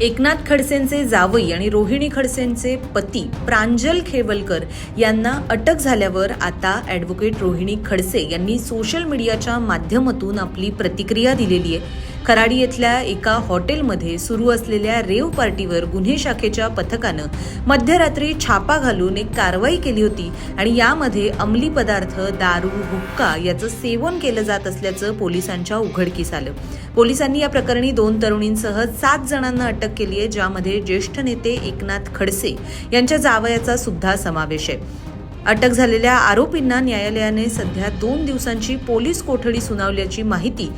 एकनाथ खडसेंचे जावई आणि रोहिणी खडसेंचे पती प्रांजल खेवलकर यांना अटक झाल्यावर आता ॲडव्होकेट रोहिणी खडसे यांनी सोशल मीडियाच्या माध्यमातून आपली प्रतिक्रिया दिलेली आहे. खराडी येथल्या एका हॉटेलमध्ये सुरू असलेल्या रेव पार्टीवर गुन्हे शाखेच्या पथकानं मध्यरात्री छापा घालून एक कारवाई केली होती आणि यामध्ये अंमली पदार्थ दारू हुक्का याचं सेवन केलं जात असल्याचं पोलिसांच्या उघडकीस आलं. पोलिसांनी या प्रकरणी दोन तरुणींसह सात जणांना अटक केली आहे ज्यामध्ये ज्येष्ठ नेते एकनाथ खडसे यांच्या जावयाचा सुद्धा समावेश आहे. अटक झालेल्या आरोपींना न्यायालयाने सध्या दोन दिवसांची पोलीस कोठडी सुनावल्याची माहिती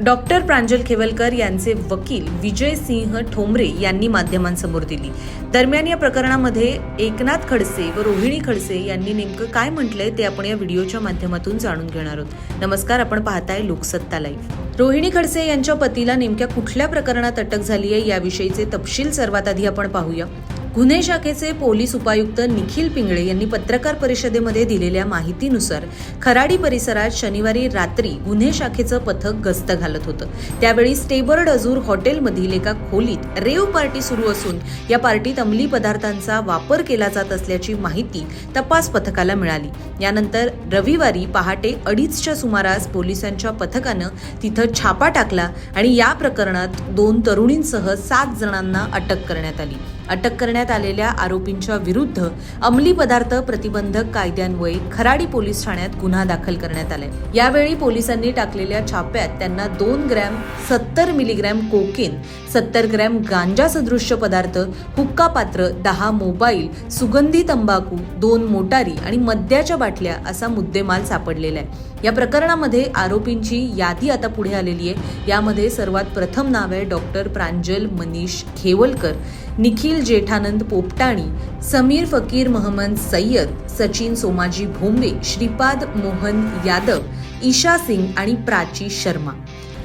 डॉक्टर प्रांजल खेवलकर यांचे वकील विजय सिंह ठोंबरे यांनी माध्यमांसमोर दिली. दरम्यान या प्रकरणामध्ये एकनाथ खडसे व रोहिणी खडसे यांनी नेमकं काय म्हटलंय ते आपण या व्हिडिओच्या माध्यमातून जाणून घेणार आहोत. नमस्कार आपण पाहताय लोकसत्ता लाईव्ह. रोहिणी खडसे यांच्या पतीला नेमक्या कुठल्या प्रकरणात अटक झाली आहे याविषयीचे तपशील सर्वात आधी आपण पाहूया. गुन्हे शाखेचे पोलीस उपायुक्त निखिल पिंगळे यांनी पत्रकार परिषदेमध्ये दिलेल्या माहितीनुसार खराडी परिसरात शनिवारी रात्री गुन्हे शाखेचं पथक गस्त घालत होतं. त्यावेळी स्टेबर्ड अजूर हॉटेलमधील एका खोलीत रेव पार्टी सुरू असून या पार्टीत अंमली पदार्थांचा वापर केला जात असल्याची माहिती तपास पथकाला मिळाली. यानंतर रविवारी पहाटे अडीचच्या सुमारास पोलिसांच्या पथकानं तिथं छापा टाकला आणि या प्रकरणात दोन तरुणींसह सात जणांना अटक करण्यात आली. अटक करण्यात आलेल्या आरोपींच्या विरुद्ध अंमली पदार्थ प्रतिबंधक कायद्यान्वये खराडी पोलीस ठाण्यात गुन्हा दाखल करण्यात आलाय. यावेळी पोलिसांनी टाकलेल्या छाप्यात त्यांना दोन ग्रॅम सत्तर मिलीग्रॅम कोकेन सत्तर ग्रॅम गांजा सदृश्य पदार्थ हुक्का पात्र दहा मोबाईल सुगंधी तंबाखू दोन मोटारी आणि मद्याच्या बाटल्या असा मुद्देमाल सापडलेला आहे. या प्रकरणामध्ये आरोपींची यादी आता पुढे आलेली आहे. यामध्ये सर्वात प्रथम नाव आहे डॉक्टर प्रांजल मनीष खेवलकर. निखिल जेठानंद पोपटाणी समीर फकीर महमद सय्यद सचिन सोमाजी भोंबे श्रीपाद मोहन यादव ईशा सिंग आणि प्राची शर्मा.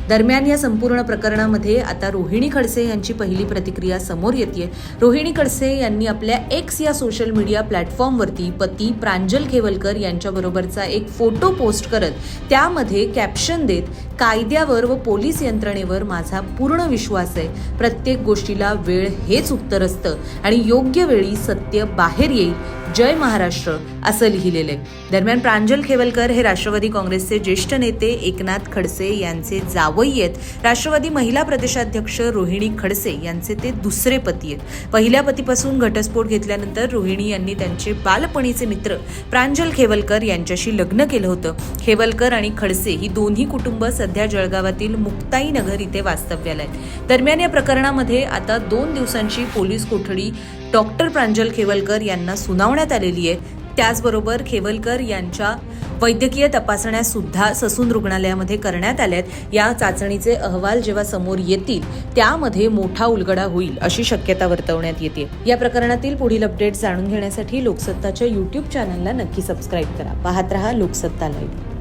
दरम्यान या संपूर्ण प्रकरणामध्ये आता रोहिणी खडसे यांची पहिली प्रतिक्रिया समोर येते रोहिणी खडसे यांनी आपल्या एक्स या सोशल मीडिया प्लॅटफॉर्मवरती पती प्रांजल खेवलकर यांच्याबरोबरचा एक फोटो पोस्ट करत त्यामध्ये कॅप्शन देत कायद्यावर व पोलीस यंत्रणेवर माझा पूर्ण विश्वास आहे. प्रत्येक गोष्टीला वेळ हेच उत्तर असतं आणि योग्य वेळी सत्य बाहेर येईल जय महाराष्ट्र असं लिहिलेलं आहे दरम्यान प्रांजल खेवलकर हे राष्ट्रवादी काँग्रेसचे ज्येष्ठ नेते एकनाथ खडसे यांचे जावई आहेत. राष्ट्रवादी महिला प्रदेशाध्यक्ष रोहिणी खडसे यांचे ते दुसरे पती आहेत. पहिल्या पतीपासून घटस्फोट घेतल्यानंतर रोहिणी यांनी त्यांचे बालपणीचे मित्र प्रांजल खेवलकर यांच्याशी लग्न केलं होतं. खेवलकर आणि खडसे ही दोन्ही कुटुंब सध्या जळगावातील मुक्ताई नगर इथे वास्तव्याला आहेत. दरम्यान या प्रकरणामध्ये आता दोन दिवसांची पोलीस कोठडी डॉक्टर प्रांजल खेवलकर यांना सुनावण्यात आलेली आहे. त्याचबरोबर खेवलकर यांच्या वैद्यकीय तपासण्या सुद्धा ससून रुग्णालयामध्ये करण्यात आल्यात या चाचणीचे अहवाल जेव्हा समोर येतील त्यामध्ये मोठा उलगडा होईल अशी शक्यता वर्तवण्यात येते. या प्रकरणातील पुढील अपडेट जाणून घेण्यासाठी लोकसत्ताच्या युट्यूब चॅनलला नक्की सबस्क्राईब करा. पाहत रहा लोकसत्ता लाईव्ह